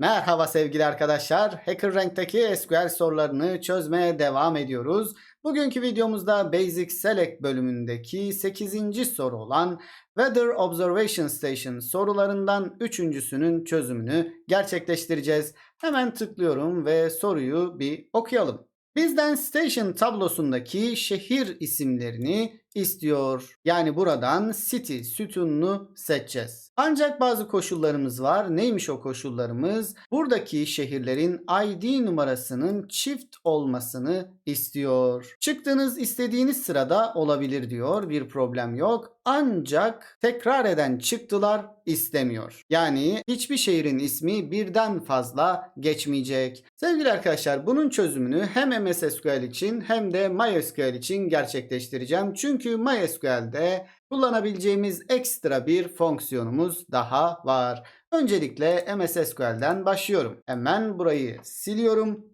Merhaba sevgili arkadaşlar. HackerRank'teki SQL sorularını çözmeye devam ediyoruz. Bugünkü videomuzda Basic Select bölümündeki 8. soru olan Weather Observation Station sorularından 3.sünün çözümünü gerçekleştireceğiz. Hemen tıklıyorum ve soruyu bir okuyalım. Bizden station tablosundaki şehir isimlerini istiyor. Yani buradan city sütununu seçeceğiz. Ancak bazı koşullarımız var. Neymiş o koşullarımız? Buradaki şehirlerin ID numarasının çift olmasını istiyor. Çıktığınız istediğiniz sırada olabilir diyor. Bir problem yok. Ancak tekrar eden çıktılar istemiyor. Yani hiçbir şehrin ismi birden fazla geçmeyecek. Sevgili arkadaşlar bunun çözümünü hem MS SQL için hem de MySQL için gerçekleştireceğim. Çünkü MySQL'de kullanabileceğimiz ekstra bir fonksiyonumuz daha var. Öncelikle MS SQL'den başlıyorum. Hemen burayı siliyorum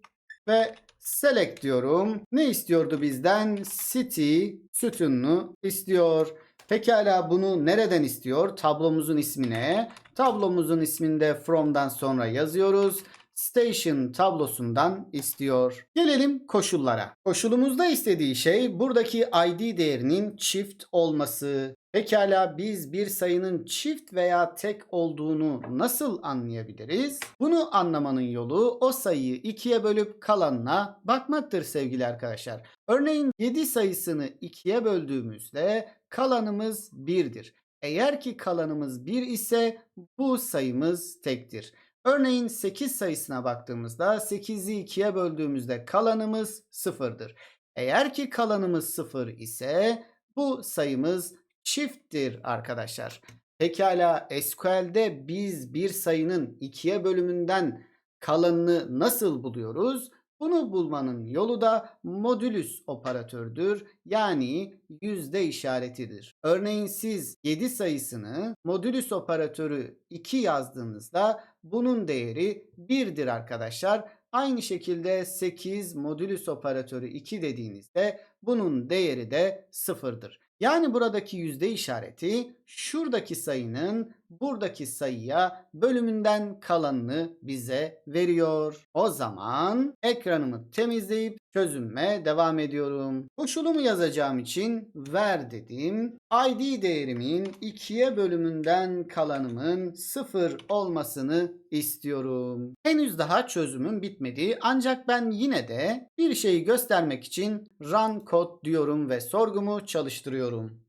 ve select diyorum. Ne istiyordu bizden? City sütununu istiyor. Pekala bunu nereden istiyor? Tablomuzun ismi ne? Tablomuzun isminde from'dan sonra yazıyoruz. Station tablosundan istiyor. Gelelim koşullara. Koşulumuzda istediği şey buradaki ID değerinin çift olması. Pekala biz bir sayının çift veya tek olduğunu nasıl anlayabiliriz? Bunu anlamanın yolu o sayıyı ikiye bölüp kalanına bakmaktır sevgili arkadaşlar. Örneğin 7 sayısını ikiye böldüğümüzde kalanımız 1'dir. Eğer ki kalanımız 1 ise bu sayımız tektir. Örneğin 8 sayısına baktığımızda 8'i 2'ye böldüğümüzde kalanımız 0'dır. Eğer ki kalanımız 0 ise bu sayımız çifttir arkadaşlar. Pekala SQL'de biz bir sayının ikiye bölümünden kalanını nasıl buluyoruz? Bunu bulmanın yolu da modülüs operatördür. Yani yüzde işaretidir. Örneğin siz 7 sayısını modülüs operatörü 2 yazdığınızda bunun değeri 1'dir arkadaşlar. Aynı şekilde 8 modülüs operatörü 2 dediğinizde bunun değeri de 0'dır. Yani buradaki yüzde işareti şuradaki sayının buradaki sayıya bölümünden kalanını bize veriyor. O zaman ekranımı temizleyip çözüme devam ediyorum. Koşulumu yazacağım için ver dedim. ID değerimin 2'ye bölümünden kalanımın 0 olmasını istiyorum. Henüz daha çözümüm bitmedi ancak ben yine de bir şeyi göstermek için run code diyorum ve sorgumu çalıştırıyorum.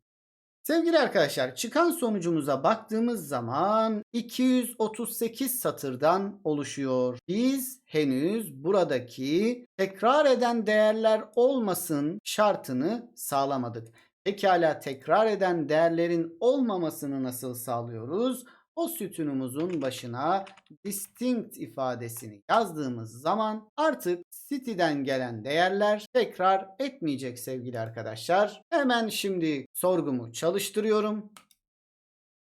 Sevgili arkadaşlar çıkan sonucumuza baktığımız zaman 238 satırdan oluşuyor. Biz henüz buradaki tekrar eden değerler olmasın şartını sağlamadık. Pekala tekrar eden değerlerin olmamasını nasıl sağlıyoruz? o sütunumuzun başına distinct ifadesini yazdığımız zaman artık city'den gelen değerler tekrar etmeyecek sevgili arkadaşlar. Hemen şimdi sorgumu çalıştırıyorum.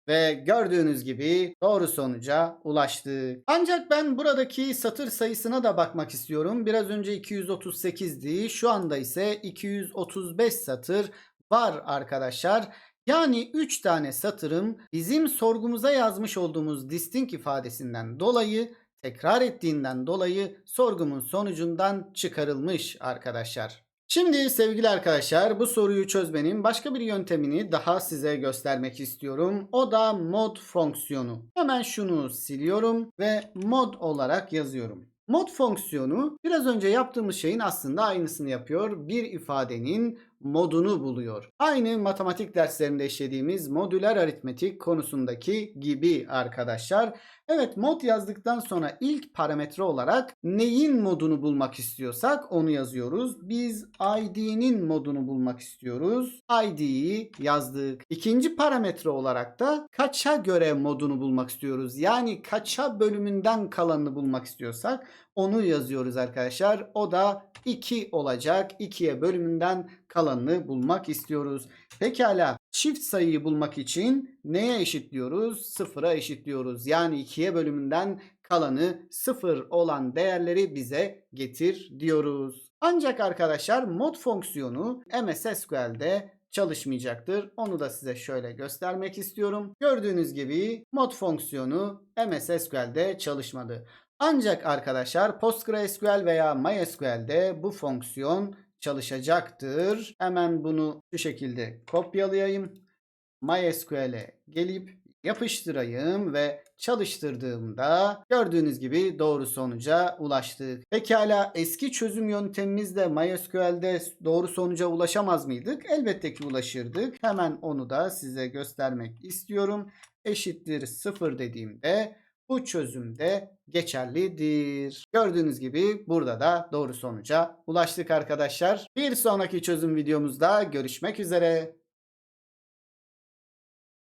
Ve gördüğünüz gibi doğru sonuca ulaştık. Ancak ben buradaki satır sayısına da bakmak istiyorum. Biraz önce 238'di. Şu anda ise 235 satır var arkadaşlar. Yani 3 tane satırım bizim sorgumuza yazmış olduğumuz distinct ifadesinden dolayı tekrar ettiğinden dolayı sorgumun sonucundan çıkarılmış arkadaşlar. Şimdi sevgili arkadaşlar bu soruyu çözmenin başka bir yöntemini daha size göstermek istiyorum. O da mod fonksiyonu. Hemen şunu siliyorum ve mod olarak yazıyorum. Mod fonksiyonu biraz önce yaptığımız şeyin aslında aynısını yapıyor. Bir ifadenin modunu buluyor. Aynı matematik derslerinde işlediğimiz modüler aritmetik konusundaki gibi arkadaşlar. Evet mod yazdıktan sonra ilk parametre olarak neyin modunu bulmak istiyorsak onu yazıyoruz. Biz id'nin modunu bulmak istiyoruz. id'yi yazdık. İkinci parametre olarak da kaça göre modunu bulmak istiyoruz. Yani kaça bölümünden kalanını bulmak istiyorsak onu yazıyoruz arkadaşlar. O da 2 olacak. 2'ye bölümünden kalanını bulmak istiyoruz. Pekala çift sayıyı bulmak için neye eşitliyoruz? Sıfıra eşitliyoruz. Yani 2'ye bölümünden kalanı sıfır olan değerleri bize getir diyoruz. Ancak arkadaşlar mod fonksiyonu MS SQL'de çalışmayacaktır. Onu da size şöyle göstermek istiyorum. Gördüğünüz gibi mod fonksiyonu MS SQL'de çalışmadı. Ancak arkadaşlar PostgreSQL veya MySQL'de bu fonksiyon çalışacaktır. Hemen bunu şu şekilde kopyalayayım. MySQL'e gelip yapıştırayım ve çalıştırdığımda gördüğünüz gibi doğru sonuca ulaştık. Pekala eski çözüm yöntemimizle MySQL'de doğru sonuca ulaşamaz mıydık? Elbette ki ulaşırdık. Hemen onu da size göstermek istiyorum. Eşittir 0 dediğimde bu çözümde geçerlidir. Gördüğünüz gibi burada da doğru sonuca ulaştık arkadaşlar. Bir sonraki çözüm videomuzda görüşmek üzere.